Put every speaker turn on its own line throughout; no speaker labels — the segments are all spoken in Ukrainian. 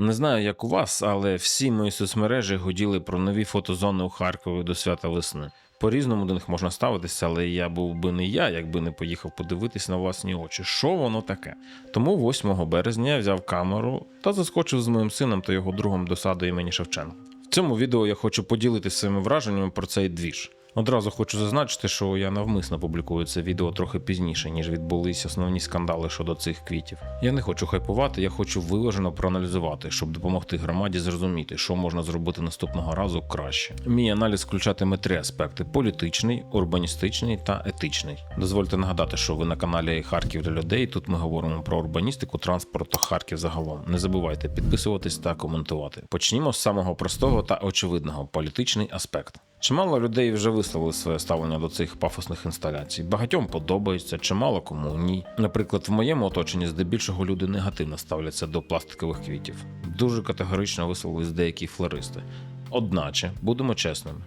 Не знаю, як у вас, але всі мої соцмережі гуділи про нові фотозони у Харкові до свята весни. По-різному до них можна ставитися, але я був би не я, якби не поїхав подивитись на власні очі, що воно таке. Тому 8 березня я взяв камеру та заскочив з моїм сином та його другом до саду імені Шевченка. В цьому відео я хочу поділитися своїми враженнями про цей двіж. Одразу хочу зазначити, що я навмисно публікую це відео трохи пізніше, ніж відбулись основні скандали щодо цих квітів. Я не хочу хайпувати, я хочу виважено проаналізувати, щоб допомогти громаді зрозуміти, що можна зробити наступного разу краще. Мій аналіз включатиме три аспекти: політичний, урбаністичний та етичний. Дозвольте нагадати, що ви на каналі Харків для людей. Тут ми говоримо про урбаністику, транспорт та Харків загалом. Не забувайте підписуватись та коментувати. Почнімо з самого простого та очевидного політичний аспект. Чимало людей вже висловили своє ставлення до цих пафосних інсталяцій. Багатьом подобається, чимало кому ні. Наприклад, в моєму оточенні здебільшого люди негативно ставляться до пластикових квітів. Дуже категорично висловились деякі флористи. Одначе, будемо чесними,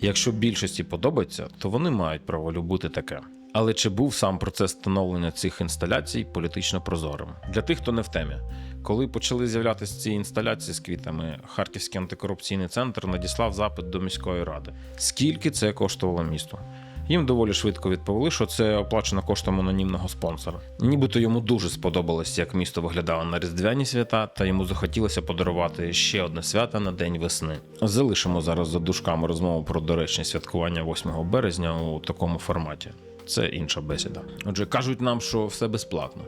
якщо більшості подобається, то вони мають право любити таке. Але чи був сам процес встановлення цих інсталяцій політично прозорим? Для тих, хто не в темі, коли почали з'являтися ці інсталяції з квітами, Харківський антикорупційний центр надіслав запит до міської ради. Скільки це коштувало місту? Їм доволі швидко відповіли, що це оплачено коштом анонімного спонсора. Нібито йому дуже сподобалось, як місто виглядало на різдвяні свята, та йому захотілося подарувати ще одне свято на день весни. Залишимо зараз за дужками розмову про доречне святкування 8 березня у такому форматі. Це інша бесіда. Отже, кажуть нам, що все безплатно.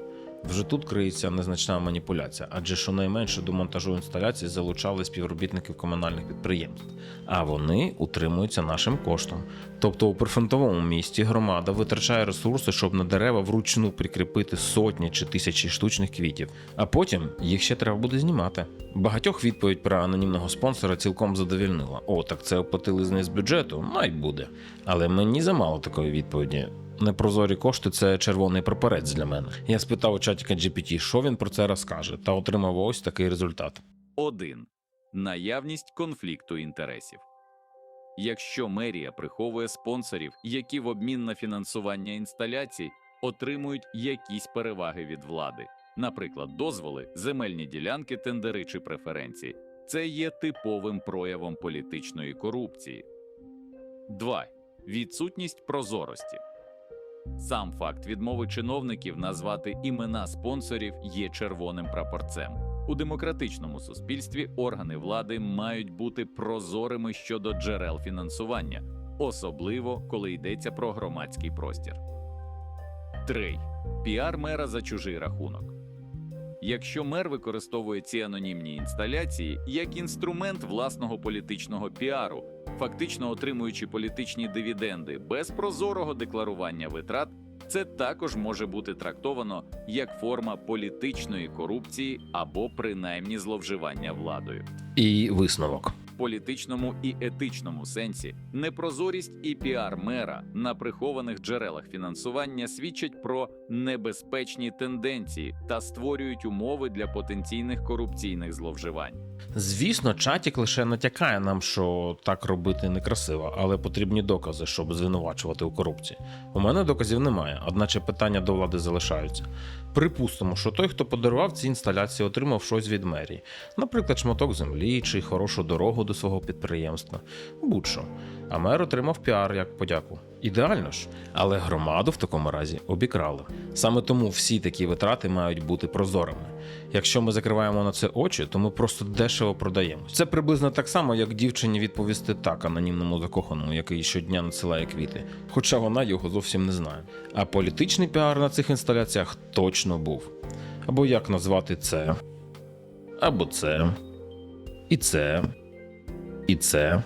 Вже тут криється незначна маніпуляція, адже щонайменше до монтажу інсталяції залучали співробітників комунальних підприємств, а вони утримуються нашим коштом. Тобто у прифронтовому місті громада витрачає ресурси, щоб на дерева вручну прикріпити сотні чи тисячі штучних квітів, а потім їх ще треба буде знімати. Багатьох відповідь про анонімного спонсора цілком задовільнила. О, так це оплатили з з бюджету, най буде. Але мені замало такої відповіді. Непрозорі кошти це червоний прапорець для мене. Я спитав у чатіка GPT, що він про це розкаже, та отримав ось такий результат.
1. Наявність конфлікту інтересів. Якщо мерія приховує спонсорів, які в обмін на фінансування інсталяцій отримують якісь переваги від влади, наприклад, дозволи, земельні ділянки, тендери чи преференції, це є типовим проявом політичної корупції. 2. Відсутність прозорості. Сам факт відмови чиновників назвати імена спонсорів є червоним прапорцем. У демократичному суспільстві органи влади мають бути прозорими щодо джерел фінансування, особливо коли йдеться про громадський простір. 3. Піар мера за чужий рахунок. Якщо мер використовує ці анонімні інсталяції як інструмент власного політичного піару, фактично отримуючи політичні дивіденди без прозорого декларування витрат, це також може бути трактовано як форма політичної корупції або принаймні зловживання владою.
І висновок.
Політичному і етичному сенсі непрозорість і піар мера на прихованих джерелах фінансування свідчать про небезпечні тенденції та створюють умови для потенційних корупційних зловживань.
Звісно, чатік лише натякає нам, що так робити некрасиво, але потрібні докази, щоб звинувачувати у корупції. У мене доказів немає, одначе питання до влади залишаються. Припустимо, що той, хто подарував ці інсталяції, отримав щось від мерії, наприклад, шматок землі чи хорошу дорогу до свого підприємства, будь-що. А мер отримав піар як подяку. Ідеально ж, але громаду в такому разі обікрали. Саме тому всі такі витрати мають бути прозорими. Якщо ми закриваємо на це очі, то ми просто дешево продаємось. Це приблизно так само, як дівчині відповісти так анонімному закоханому, який щодня надсилає квіти, хоча вона його зовсім не знає. А політичний піар на цих інсталяціях точно був. Або як назвати це, або це, і це, і це.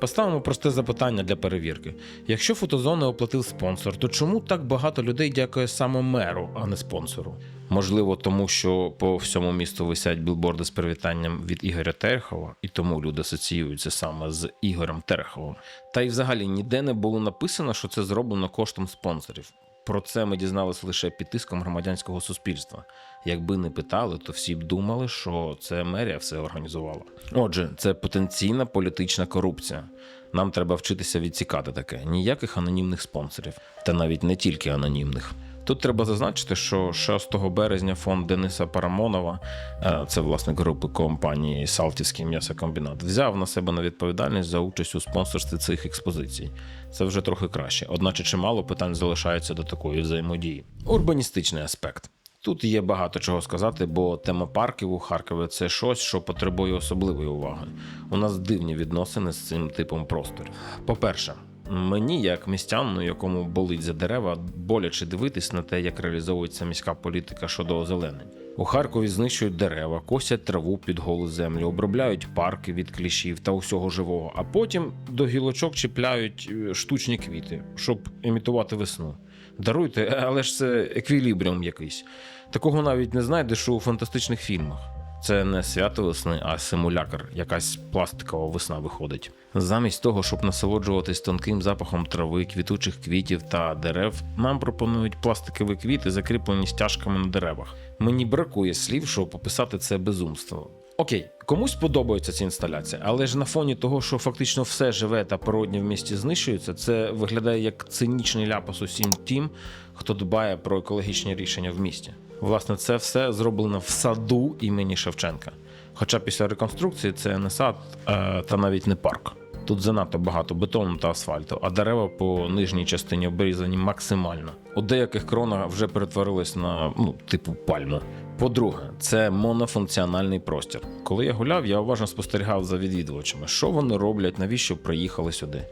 Поставимо просте запитання для перевірки. Якщо фотозони оплатив спонсор, то чому так багато людей дякує саме меру, а не спонсору? Можливо, тому що по всьому місту висять білборди з привітанням від Ігоря Терехова, і тому люди асоціюються саме з Ігорем Тереховим. Та й взагалі ніде не було написано, що це зроблено коштом спонсорів. Про це ми дізналися лише під тиском громадянського суспільства. Якби не питали, то всі б думали, що це мерія все організувала. Отже, це потенційна політична корупція. Нам треба вчитися відсікати таке. Ніяких анонімних спонсорів, та навіть не тільки анонімних. Тут треба зазначити, що 6 березня фонд Дениса Парамонова, е, це власник групи компанії Салтівський м'ясокомбінат, взяв на себе на відповідальність за участь у спонсорстві цих експозицій. Це вже трохи краще, одначе чимало питань залишається до такої взаємодії. Урбаністичний аспект. Тут є багато чого сказати, бо тема парків у Харкові це щось, що потребує особливої уваги. У нас дивні відносини з цим типом просторів. По-перше, мені, як містянину, якому болить за дерева, боляче дивитись на те, як реалізовується міська політика щодо озеленень. У Харкові знищують дерева, косять траву під голу землю, обробляють парки від кліщів та усього живого, а потім до гілочок чіпляють е, штучні квіти, щоб імітувати весну. Даруйте, але ж це еквілібріум якийсь. Такого навіть не знайдеш у фантастичних фільмах. Це не свято весни, а симулякр, якась пластикова весна виходить. Замість того, щоб насолоджуватись тонким запахом трави, квітучих квітів та дерев, нам пропонують пластикові квіти, закріплені стяжками на деревах. Мені бракує слів, щоб описати це безумство. Окей, комусь подобається ця інсталяція, але ж на фоні того, що фактично все живе та природнє в місті знищується, це виглядає як цинічний ляпас усім тим, хто дбає про екологічні рішення в місті. Власне, це все зроблено в саду імені Шевченка. Хоча після реконструкції це не сад, е, та навіть не парк. Тут занадто багато бетону та асфальту, а дерева по нижній частині обрізані максимально. У деяких кронах вже перетворились на ну, типу пальму. По-друге, це монофункціональний простір. Коли я гуляв, я уважно спостерігав за відвідувачами, що вони роблять, навіщо приїхали сюди.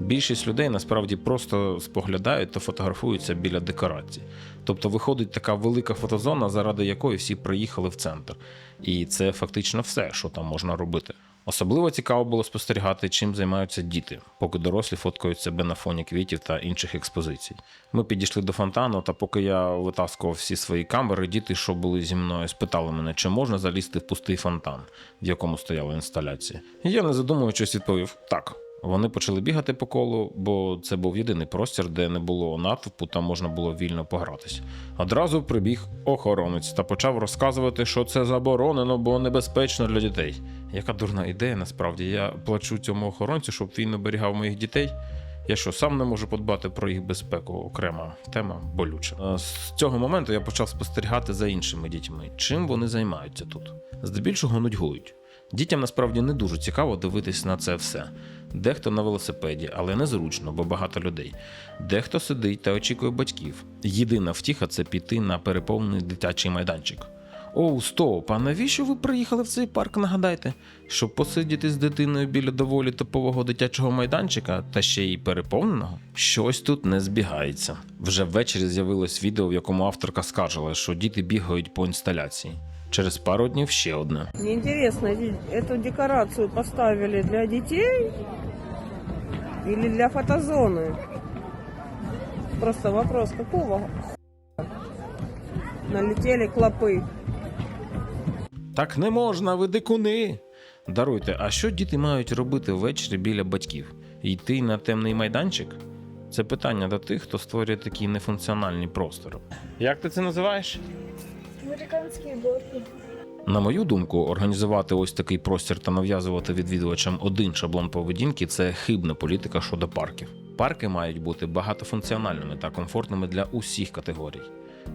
Більшість людей насправді просто споглядають та фотографуються біля декорацій. Тобто виходить така велика фотозона, заради якої всі приїхали в центр. І це фактично все, що там можна робити. Особливо цікаво було спостерігати, чим займаються діти, поки дорослі фоткають себе на фоні квітів та інших експозицій. Ми підійшли до фонтану, та поки я витаскував всі свої камери, діти, що були зі мною, спитали мене, чи можна залізти в пустий фонтан, в якому стояла інсталяція. Я, не задумуючись, відповів так. Вони почали бігати по колу, бо це був єдиний простір, де не було натовпу та можна було вільно погратись. Одразу прибіг охоронець та почав розказувати, що це заборонено, бо небезпечно для дітей. Яка дурна ідея, насправді. Я плачу цьому охоронцю, щоб він оберігав моїх дітей. Я що, сам не можу подбати про їх безпеку, окрема тема болюча. Е, З цього моменту я почав спостерігати за іншими дітьми, чим вони займаються тут. Здебільшого нудьгують. Дітям насправді не дуже цікаво дивитись на це все. Дехто на велосипеді, але незручно, бо багато людей. Дехто сидить та очікує батьків. Єдина втіха це піти на переповнений дитячий майданчик. Оу, стоп, а навіщо ви приїхали в цей парк, нагадайте? Щоб посидіти з дитиною біля доволі топового дитячого майданчика та ще й переповненого? Щось тут не збігається. Вже ввечері з'явилось відео, в якому авторка скаржила, що діти бігають по інсталяції. Через пару днів ще одне.
Мне интересно, эти- эту декорацию поставили для детей или для фотозоны? Просто вопрос, какого хуя налетели клопы?
Так не можна, ви дикуни. Даруйте, а що діти мають робити ввечері біля батьків? Йти на темний майданчик? Це питання до тих, хто створює такі нефункціональні простори. Як ти це називаєш?
Американські горки.
На мою думку, організувати ось такий простір та нав'язувати відвідувачам один шаблон поведінки це хибна політика щодо парків. Парки мають бути багатофункціональними та комфортними для усіх категорій.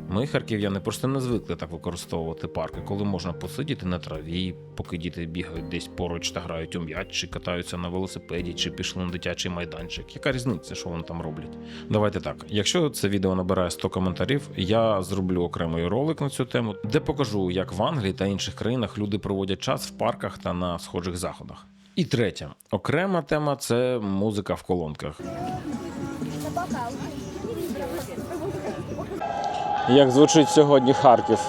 Ми, харків'яни, просто не звикли так використовувати парки, коли можна посидіти на траві, поки діти бігають десь поруч та грають у м'яч, чи катаються на велосипеді, чи пішли на дитячий майданчик. Яка різниця, що вони там роблять? Давайте так. Якщо це відео набирає 100 коментарів, я зроблю окремий ролик на цю тему, де покажу, як в Англії та інших країнах люди проводять час в парках та на схожих заходах. І третє, окрема тема це музика в колонках. Як звучить сьогодні Харків?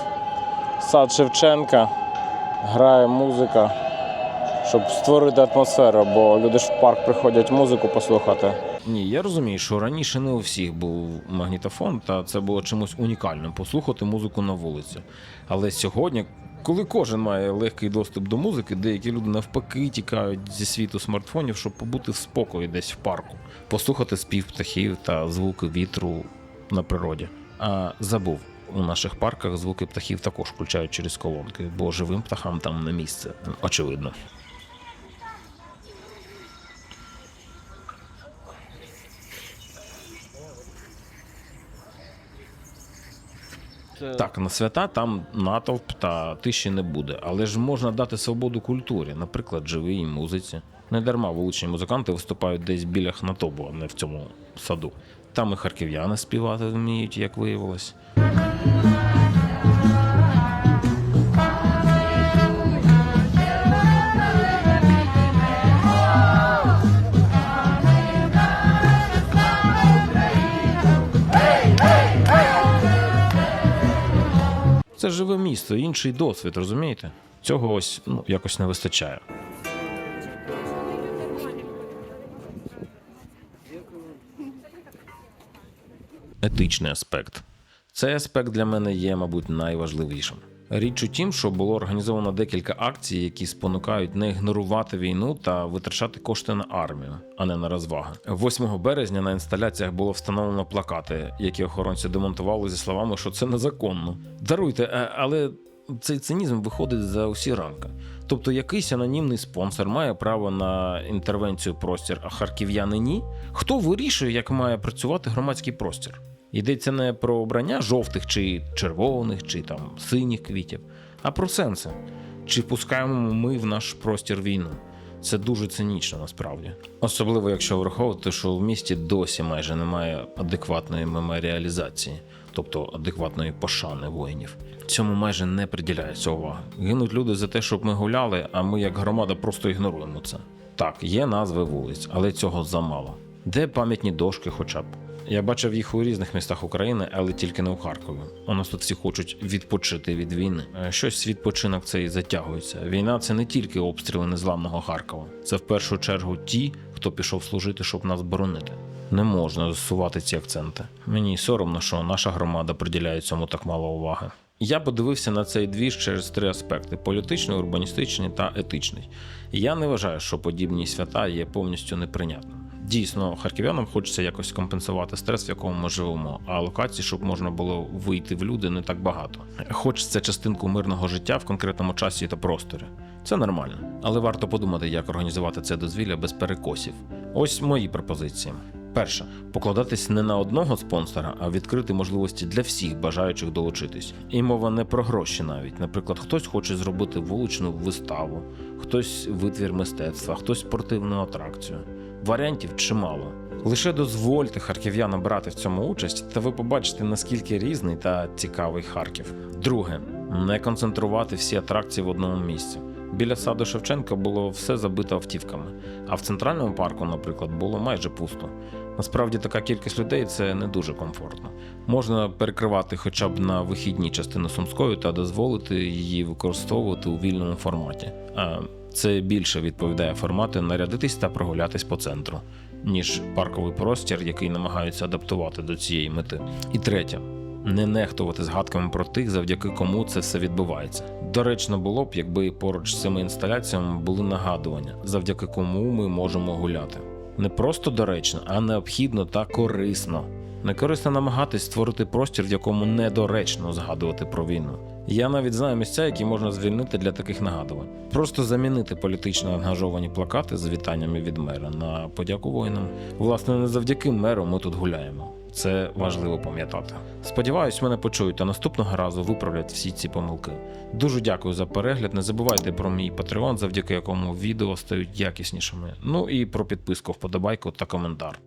Сад Шевченка, грає музика, щоб створити атмосферу, бо люди ж в парк приходять музику послухати. Ні, я розумію, що раніше не у всіх був магнітофон, та це було чимось унікальним послухати музику на вулиці. Але сьогодні, коли кожен має легкий доступ до музики, деякі люди навпаки тікають зі світу смартфонів, щоб побути в спокої десь в парку, послухати спів птахів та звуки вітру на природі. А забув. У наших парках звуки птахів також включають через колонки, бо живим птахам там не місце, очевидно. Так, на свята там натовп та тиші не буде, але ж можна дати свободу культурі, наприклад, живій музиці. Не дарма вуличні музиканти виступають десь біля хнатобу, а не в цьому саду. Там і харків'яни співати вміють, як виявилось. Це живе місто, інший досвід, розумієте? Цього ось ну, якось не вистачає. Етичний аспект. Цей аспект для мене є, мабуть, найважливішим. Річ у тім, що було організовано декілька акцій, які спонукають не ігнорувати війну та витрачати кошти на армію, а не на розваги. 8 березня на інсталяціях було встановлено плакати, які охоронці демонтували зі словами, що це незаконно. Даруйте, е, але цей цинізм виходить за усі рамки. Тобто якийсь анонімний спонсор має право на інтервенцію простір, а харків'яни ні. Хто вирішує, як має працювати громадський простір? Йдеться не про обрання жовтих чи червоних, чи там синіх квітів, а про сенси. Чи впускаємо ми в наш простір війну? Це дуже цинічно насправді. Особливо якщо враховувати, що в місті досі майже немає адекватної меморіалізації, тобто адекватної пошани воїнів. Цьому майже не приділяється уваги. Гинуть люди за те, щоб ми гуляли, а ми, як громада, просто ігноруємо це. Так, є назви вулиць, але цього замало. Де пам'ятні дошки, хоча б. Я бачив їх у різних містах України, але тільки не у Харкові. У нас тут всі хочуть відпочити від війни. Е, Щось відпочинок цей затягується. Війна це не тільки обстріли незламного Харкова. Це в першу чергу ті, хто пішов служити, щоб нас боронити. Не можна засувати ці акценти. Мені соромно, що наша громада приділяє цьому так мало уваги. Я подивився на цей двіж через три аспекти: політичний, урбаністичний та етичний. Я не вважаю, що подібні свята є повністю неприйнятними. Дійсно, харків'янам хочеться якось компенсувати стрес, в якому ми живемо, а локацій, щоб можна було вийти в люди, не так багато. Хочеться частинку мирного життя в конкретному часі та просторі. Це нормально, але варто подумати, як організувати це дозвілля без перекосів. Ось мої пропозиції. Перше, покладатись не на одного спонсора, а відкрити можливості для всіх бажаючих долучитись. І мова не про гроші навіть. Наприклад, хтось хоче зробити вуличну виставу, хтось витвір мистецтва, хтось спортивну атракцію. Варіантів чимало. Лише дозвольте харків'янам брати в цьому участь, та ви побачите, наскільки різний та цікавий Харків. Друге, не концентрувати всі атракції в одному місці. Біля саду Шевченка було все забито автівками, а в центральному парку, наприклад, було майже пусто. Насправді така кількість людей це не дуже комфортно. Можна перекривати хоча б на вихідні частини Сумської та дозволити її використовувати у вільному форматі. А це більше відповідає формату нарядитись та прогулятись по центру, ніж парковий простір, який намагаються адаптувати до цієї мети. І третє. Не нехтувати згадками про тих, завдяки кому це все відбувається. Доречно було б, якби поруч з цими інсталяціями були нагадування, завдяки кому ми можемо гуляти. Не просто доречно, а необхідно та корисно. Не корисно намагатись створити простір, в якому недоречно згадувати про війну. Я навіть знаю місця, які можна звільнити для таких нагадувань. Просто замінити політично ангажовані плакати з вітаннями від мера на подяку воїнам. Власне, не завдяки меру ми тут гуляємо. Це важливо пам'ятати. Сподіваюсь, мене почують та наступного разу виправлять всі ці помилки. Дуже дякую за перегляд. Не забувайте про мій Patreon, завдяки якому відео стають якіснішими. Ну і про підписку, вподобайку та коментар.